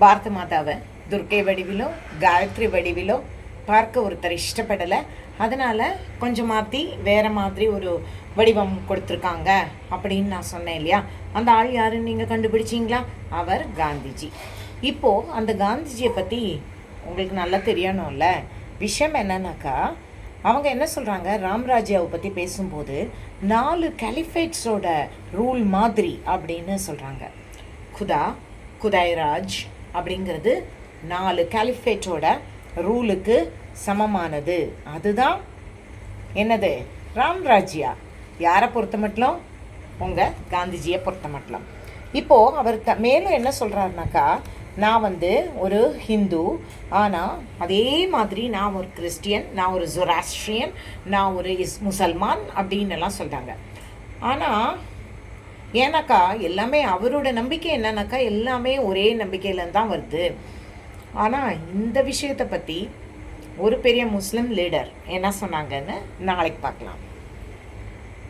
பாரத மாதாவை துர்க்கை வடிவிலோ காயத்ரி வடிவிலோ பார்க்க ஒருத்தர் இஷ்டப்படலை. அதனால் கொஞ்சம் மாற்றி வேறு மாதிரி ஒரு வடிவம் கொடுத்துருக்காங்க அப்படின்னு நான் சொன்னேன் இல்லையா? அந்த ஆள் யாருன்னு நீங்கள் கண்டுபிடிச்சிங்களா? அவர் காந்திஜி. இப்போது அந்த காந்திஜியை பற்றி உங்களுக்கு நல்லா தெரியணும்ல. விஷயம் என்னன்னாக்கா அவங்க என்ன சொல்கிறாங்க ராம்ராஜ்யாவை பற்றி பேசும்போது நாலு கலிஃபேட்ஸோட ரூல் மாதிரி அப்படின்னு சொல்கிறாங்க குதா குதாய்ராஜ் அப்படிங்கிறது நாலு கலிஃபேட்டோட ரூலுக்கு சமமானது. அதுதான் என்னது? ராம்ராஜ்யா யாரை பொறுத்த மட்டும்? உங்கள் காந்திஜியை பொறுத்த மட்டும். இப்போது அவர் த மேலும் என்ன சொல்கிறாருனாக்கா நான் வந்து ஒரு ஹிந்து ஆனால் அதே மாதிரி நான் ஒரு கிறிஸ்டியன் நான் ஒரு ஜொராஸ்ட்ரியன் நான் ஒரு இஸ் முசல்மான் அப்படின்னு எல்லாம் சொல்கிறாங்க ஆனால் ஏன்னாக்கா எல்லாமே அவரோட நம்பிக்கை என்னன்னாக்கா எல்லாமே ஒரே நம்பிக்கையில தான் வருது. ஆனால் இந்த விஷயத்தை பற்றி ஒரு பெரிய முஸ்லீம் லீடர் என்ன சொன்னாங்கன்னு நாளைக்கு பார்க்கலாம்.